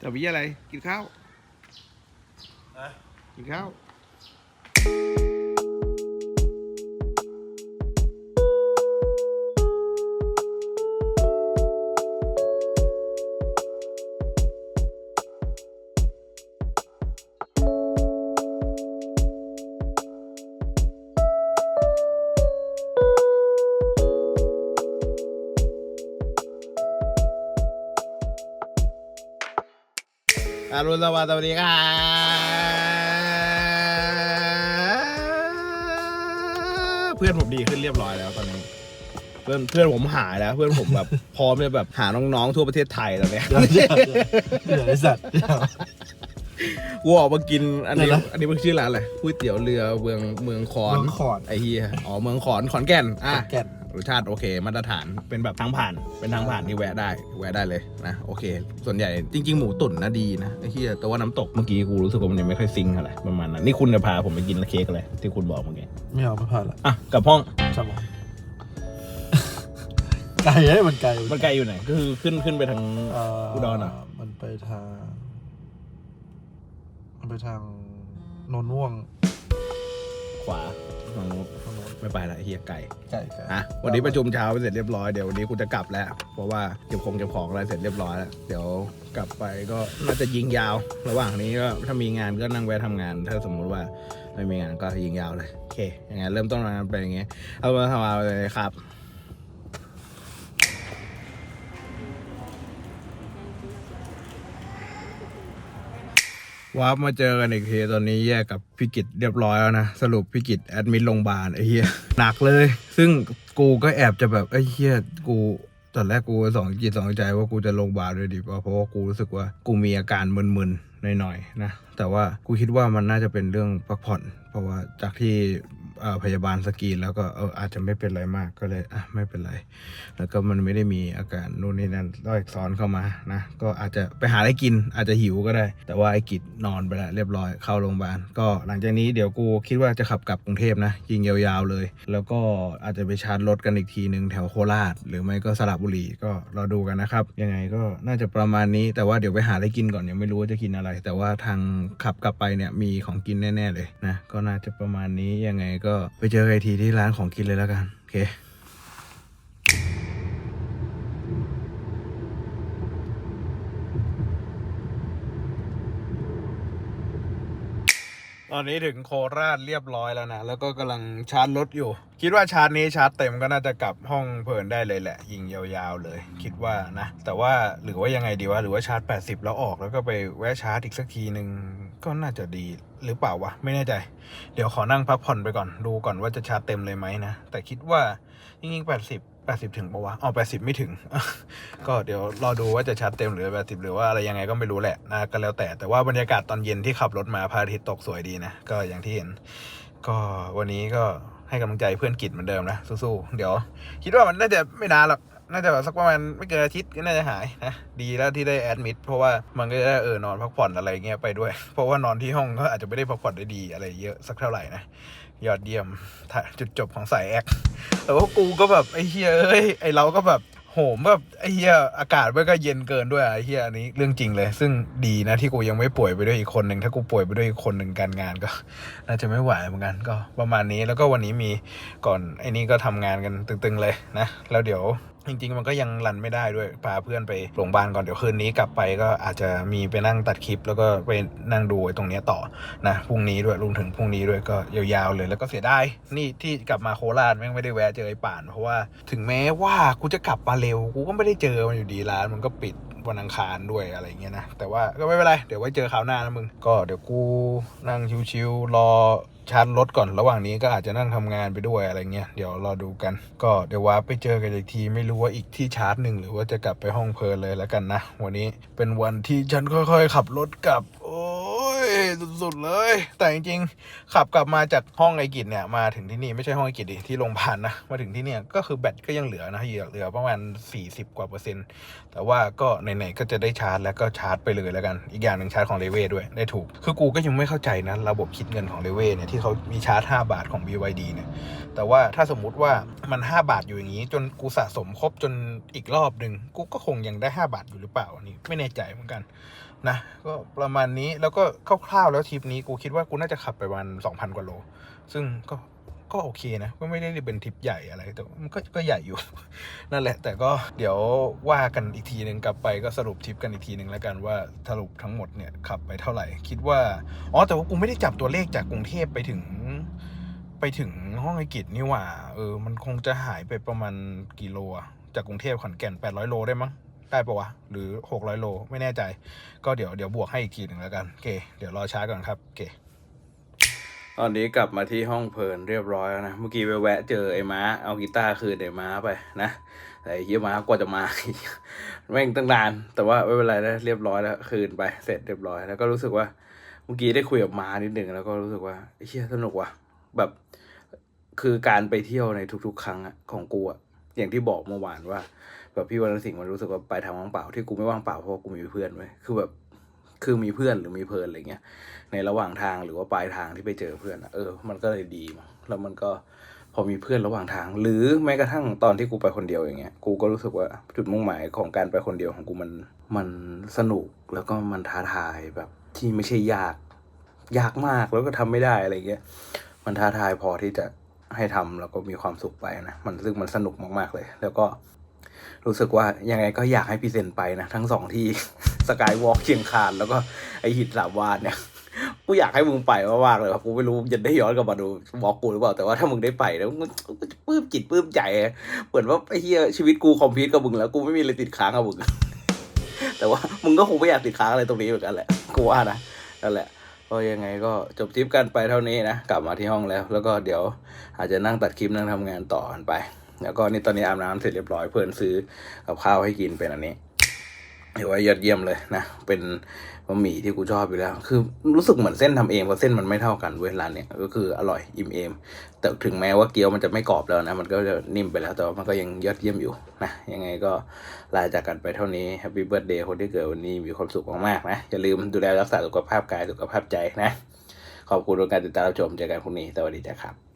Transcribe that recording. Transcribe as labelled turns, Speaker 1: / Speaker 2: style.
Speaker 1: แต่วิอะไร กินข้าว
Speaker 2: อะ
Speaker 1: กินข้าว อรุณสวัสดิ์สวัสดีครับ เพื่อนผมดีขึ้นเรียบร้อยแล้วตอนนี้ เพื่อนเพื่อนผมหายแล้ว เพื่อนผมแบบ พร้อมจะแบบหาน้องๆทั่วประเทศไทยแล้วเนี่ย
Speaker 2: เดี๋ยวเดี๋ยวเดี๋ยวไอสัตว์เดี๋ยว
Speaker 1: กูออกมากินอันนี้
Speaker 2: เดี๋ยวนะ
Speaker 1: อันนี้มันชื่อร้านอะไรก๋วยเตี๋ยวเรือเมืองเมืองขอน
Speaker 2: เมืองขอน
Speaker 1: ไอ้เฮียอ๋อเมืองขอนขอนแก่นอะ
Speaker 2: แก่น
Speaker 1: รสชาติโอเค มาตรฐานเป็นแบบทางผ่านเป็นทางผ่านที่แวะได้แวะได้เลยนะโอเค ส่วนใหญ่จริง ๆ หมูตุ๋นนะดีนะไอ้เฮียแต่ว่าน้ำตกเมื่อกี้กูรู้สึกว่ามันยังไม่ค่อยซิงค์เท่าไหร่ประมาณนั้นนี่คุณจะพาผมไปกินเค้กอะไรที่คุณบอกเมื่อกี้
Speaker 2: ไม่เอาไม่ผ่านละ
Speaker 1: อะกลับห้อง
Speaker 2: จับผมไกลเอ้ยมันไกล
Speaker 1: มันไกลอยู่ไหนก็คือขึ้นขึ้นไปทาง
Speaker 2: เอ่อ
Speaker 1: อุดรเหรอ
Speaker 2: มันไปทาง มันไปทางโนนม่วง
Speaker 1: ขวา ทางนู้น
Speaker 2: ทางโน้น
Speaker 1: ไม่ไปละไอ้เฮียไกล
Speaker 2: ไกลไกล
Speaker 1: อะวันนี้ประชุมเช้าไปเสร็จเรียบร้อยเดี๋ยววันนี้กูจะกลับแล้ว เพราะว่าเก็บของเก็บของอะไรเสร็จเรียบร้อยแล้วเดี๋ยวกลับไปก็น่าจะยิงยาว ระหว่างนี้ก็ถ้ามีงานก็นั่งแวะทำงาน ถ้าสมมุติว่าไม่มีงานก็ยิงยาวเลยโอเคยังไงเริ่มต้นมาเป็นอย่างงี้เอามาทำมาเลยครับ วาร์ปมาเจอกันอีกทีตอนนี้แยกกับพี่กิจเรียบร้อยแล้วนะ สรุปพี่กิจแอดมิดโรงพยาบาลไอ้เหี้ยหนักเลย ซึ่งกูก็แอบจะแบบไอ้เหี้ยกูตอนแรกกูสองจิตสองใจว่ากูจะโรงพยาบาลเลยดีกว่าเพราะว่ากูรู้สึกว่ากูมีอาการมึนๆหน่อยๆนะ แต่ว่ากูคิดว่ามันน่าจะเป็นเรื่องพักผ่อน เพราะว่าจากที่ พยาบาลสกรีนแล้วก็เอออาจจะไม่เป็นไรมากก็เลยอะไม่เป็นไร แล้วก็มันไม่ได้มีอาการนู่นนี่นั่นแทรกซ้อนเข้ามานะก็อาจจะไปหาอะไรกินอาจจะหิวก็ได้ แต่ว่าไอ้กิจนอนไปแล้วเรียบร้อยเข้าโรงพยาบาลก็หลังจากนี้เดี๋ยวกูคิดว่าจะขับกลับกรุงเทพนะยิงยาวๆเลย แล้วก็อาจจะไปชาร์จรถกันอีกทีหนึ่งแถวโคราช หรือไม่ก็สระบุรีก็รอดูกันนะครับ ยังไงก็น่าจะประมาณนี้ แต่ว่าเดี๋ยวไปหาอะไรกินก่อนยังไม่รู้ว่าจะกินอะไร แต่ว่าทางขับกลับไปเนี่ยมีของกินแน่ ๆเลยนะก็น่าจะประมาณนี้ยังไงก็ไปเจอกันทีที่ร้านของกินเลยแล้วกัน โอเค ตอนนี้ถึงโคราชเรียบร้อยแล้วนะ แล้วก็กำลังชาร์จรถอยู่ คิดว่าชาร์จนี้ชาร์จเต็มก็น่าจะกลับห้องเพลินได้เลยแหละ ยิงยาวๆเลย คิดว่านะ แต่ว่าหรือว่ายังไงดีวะ หรือว่าชาร์จ 80 แล้วออกแล้วก็ไปแวะชาร์จอีกสักทีหนึ่งก็น่าจะดีหรือเปล่าวะ ไม่แน่ใจ เดี๋ยวขอนั่งพักผ่อนไปก่อน ดูก่อนว่าจะชาร์จเต็มเลยไหมนะ แต่คิดว่าจริงๆ80 80 ถึงปะวะอ๋อ80 ไม่ถึง ก็เดี๋ยวรอดูว่าจะชาร์จเต็มหรือ 80 หรือว่าอะไรยังไงก็ไม่รู้แหละนะก็แล้วแต่แต่ว่าบรรยากาศตอนเย็นที่ขับรถมาพระอาทิตย์ตกสวยดีนะ ก็อย่างที่เห็น ก็วันนี้ก็ให้กำลังใจเพื่อนกิจเหมือนเดิมนะสู้ๆเดี๋ยว คิดว่ามันน่าจะไม่นานหรอก น่าจะแบบสักประมาณไม่เกินอาทิตย์ก็น่าจะหายนะดีแล้วที่ได้แอดมิดเพราะว่ามันก็จะได้เออนอนพักผ่อนอะไรเงี้ยไปด้วย เพราะว่านอนที่ห้องก็อาจจะไม่ได้พักผ่อนได้ดีอะไรเยอะสักเท่าไหร่นะยอดเยี่ยมจุดจบของสายแอคแต่ว่ากูก็แบบไอ้เฮียเอ้ยไอ้เราก็แบบโหมแบบไอ้เฮียอากาศมันก็เย็นเกินด้วยไอ้เฮียอันนี้เรื่องจริงเลย ซึ่งดีนะที่กูยังไม่ป่วยไปด้วยอีกคนหนึ่งถ้ากูป่วยไปด้วยอีกคนหนึ่งการงานก็ น่าจะไม่ไหวเหมือนกันก็ประมาณนี้แล้วก็วันนี้มีก่อนไอ้นี่ก็ทำงานกันตึงๆเลยนะ แล้วเดี๋ยว จริงๆ มันก็ยังรันไม่ได้ด้วยพาเพื่อนไปโรงพยาบาลก่อนเดี๋ยวคืนนี้กลับไปก็อาจจะมีไปนั่งตัดคลิป แล้วก็ไปนั่งดูไอ้ตรงนี้ต่อนะพรุ่งนี้ด้วยรวมถึงพรุ่งนี้ด้วยก็ยาวๆเลยแล้วก็เสียดายนี่ที่กลับมาโคราชแม่งไม่ได้แวะเจอไอ้ป่านเพราะว่าถึงแม้ว่ากูจะกลับมาเร็วกูก็ไม่ได้เจอมันอยู่ดีร้านมันก็ปิดวันอังคารด้วยอะไรเงี้ยนะแต่ว่าก็ไม่เป็นไรเดี๋ยวไว้เจอคราวหน้านะมึงก็เดี๋ยวกูนั่งชิวๆรอ ชาร์จรถก่อนระหว่างนี้ก็อาจจะนั่งทำงานไปด้วยอะไรเงี้ยเดี๋ยวรอดูกัน ก็เดี๋ยวว่าไปเจอกันอีกทีไม่รู้ว่าอีกที่ชาร์จหนึ่งหรือว่าจะกลับไปห้องเพลินเลยแล้วกันนะ วันนี้เป็นวันที่ฉันค่อย ๆ ขับรถกลับ สุดๆเลย แต่จริงๆ ขับกลับมาจากห้องไอกิจเนี่ย มาถึงที่นี่ไม่ใช่ห้องไอกิจดิที่โรงพยาบาลนะ มาถึงที่เนี่ยก็คือแบตก็ยังเหลือนะเหลือประมาณ 40 กว่าเปอร์เซ็นต์ แต่ว่าก็ไหนๆก็จะได้ชาร์จแล้วก็ชาร์จไปเลยแล้วกัน อีกอย่างหนึ่งชาร์จของเลเวด้วยได้ถูก คือกูก็ยังไม่เข้าใจนะระบบคิดเงินของเลเวเนี่ยที่เขามีชาร์จ 5 บาทของ BYD เนี่ย แต่ว่าถ้าสมมุติว่ามัน 5 บาทอยู่อย่างนี้ จนกูสะสมครบจนอีกรอบหนึ่งกูก็คงยังได้ 5 บาทอยู่หรือเปล่าอันนี้ไม่แน่ใจเหมือนกัน นะก็ประมาณนี้แล้วก็คร่าวๆแล้วทริปนี้กูคิดว่ากูน่าจะขับไปประมาณสองพันกว่าโล ซึ่งก็ก็โอเคนะก็ไม่ได้เป็นทริปใหญ่อะไรแต่มันก็ก็ใหญ่อยู่ นั่นแหละ แต่ก็เดี๋ยวว่ากันอีกทีหนึ่งกลับไปก็สรุปทริปกันอีกทีหนึ่งแล้วกันว่าสรุปทั้งหมดเนี่ยขับไปเท่าไหร่ คิดว่าอ๋อแต่ว่ากูไม่ได้จับตัวเลขจากกรุงเทพไปถึง ไปถึงห้องไอกิจนี่หว่า เออ มันคงจะหายไปประมาณกี่โลอะจากกรุงเทพขอนแก่น800โลได้มั้ง ได้ปะวะ หรือ 600 โล ไม่แน่ใจ ก็เดี๋ยวเดี๋ยวบวกให้อีกทีหนึ่งแล้วกันโอเค เดี๋ยวรอช้าก่อนครับโอเคตอนนี้กลับมาที่ห้องเพลินเรียบร้อยแล้วนะ เมื่อกี้ไปแวะเจอไอ้ม้า เอากีตาร์คืนไอ้ม้าไปนะแต่ไอ้เฮียม้ากว่าจะมาแม่งตั้งนาน แต่ว่าไม่เป็นไรนะเรียบร้อยแล้วคืนไปเสร็จเรียบร้อยแล้วก็รู้สึกว่าเมื่อกี้ได้คุยกับม้านิดหนึ่งแล้วก็รู้สึกว่าเฮียสนุกว่ะแบบคือการไปเที่ยวในทุกๆ ครั้งอะของกูอะอย่างที่บอกเมื่อวานว่า แบบพี่วันสิงห์มันรู้สึกว่าไปทางว่างเปล่าที่กูไม่ว่างเปล่าเพราะกูมีเพื่อนไว้คือแบบคือมีเพื่อนหรือมีเพลินอะไรเงี้ยในระหว่างทางหรือว่าปลายทางที่ไปเจอเพื่อนเออ มันก็เลยดีแล้วมันก็พอมีเพื่อนระหว่างทาง หรือแม้กระทั่งตอนที่กูไปคนเดียวอย่างเงี้ยกูก็รู้สึกว่าจุดมุ่งหมายของการไปคนเดียวของกูมันมันสนุกแล้วก็มันท้าทายแบบที่ไม่ใช่ยากยากมากแล้วก็ทำไม่ได้อะไรเงี้ยมันท้าทายพอที่จะให้ทำแล้วก็มีความสุขไปนะมันซึ่งมันสนุกมากๆเลย แล้วก็ รู้สึกว่ายังไงก็อยากให้พี่เซนไปนะ ทั้งสองที่สกายวอล์กเชียงคานแล้วก็ไอหินสามวานเนี่ยกูอยากให้มึงไปมากๆเลยครับกูไม่รู้จะได้ย้อนกลับมาดูบล็อกกูหรือเปล่าแต่ว่าถ้ามึงได้ไปแล้วมึงก็จะปลื้มจิตปลื้มใจเหมือนว่าไอ้เหี้ยชีวิตกูคอมพิวต์กับมึงแล้วกูไม่มีอะไรติดค้างกับมึงแต่ว่ามึงก็คงไม่อยากติดค้างอะไรตรงนี้เหมือนกันแหละกูว่านะนั่นแหละก็ยังไงก็จบทริปกันไปเท่านี้นะ กลับมาที่ห้องแล้ว แล้วก็เดี๋ยวอาจจะนั่งตัดคลิปนั่งทำงานต่อกันไป แล้วก็นี่ตอนนี้อาบน้ำเสร็จเรียบร้อยเพื่อนซื้อกับข้าวให้กินเป็นอันนี้ถือว่ายอดเยี่ยมเลยนะ เป็นบะหมี่ที่กูชอบอยู่แล้ว คือรู้สึกเหมือนเส้นทำเองเพราะเส้นมันไม่เท่ากันเว้ยร้านเนี้ยก็คืออร่อยอิ่มเอม แต่ถึงแม้ว่าเกี๊ยวมันจะไม่กรอบแล้วนะ มันก็จะนิ่มไปแล้วแต่ว่ามันก็ยังยอดเยี่ยมอยู่นะ ยังไงก็ลาจากกันไปเท่านี้แฮปปี้เบิร์ดเดย์คนที่เกิดวันนี้มีความสุขมากๆนะ อย่าลืมดูแลรักษาสุขภาพกายสุขภาพใจนะ ขอบคุณทุกการติดตามรับชมเจอกันพรุ่งนี้สวัสดีจ้ะครับ